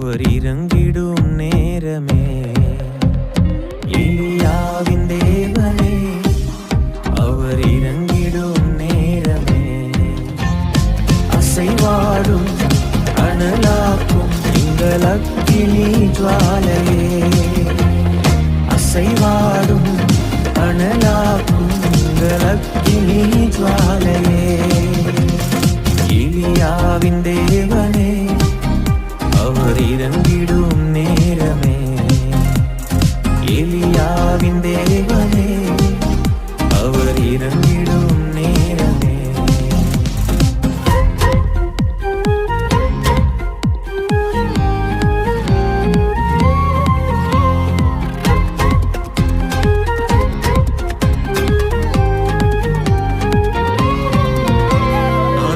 அவர் இறங்கிடும் நேரமே. இனியாவின் தேவனே அவர் இறங்கிடும் நேரமே. அசைவாடும் அனலாக்கும் எங்கள் அக்கினி ஜுவாலையே. அசைவாடும் அனலாக்கும் எங்கள் அக்கினி ஜுவாலையே. இனியாவின் தேவனே ഓരിരങ്കിടും നേരമേ. എലിയാവിൻ ദേവനേ അവരിരങ്കിടും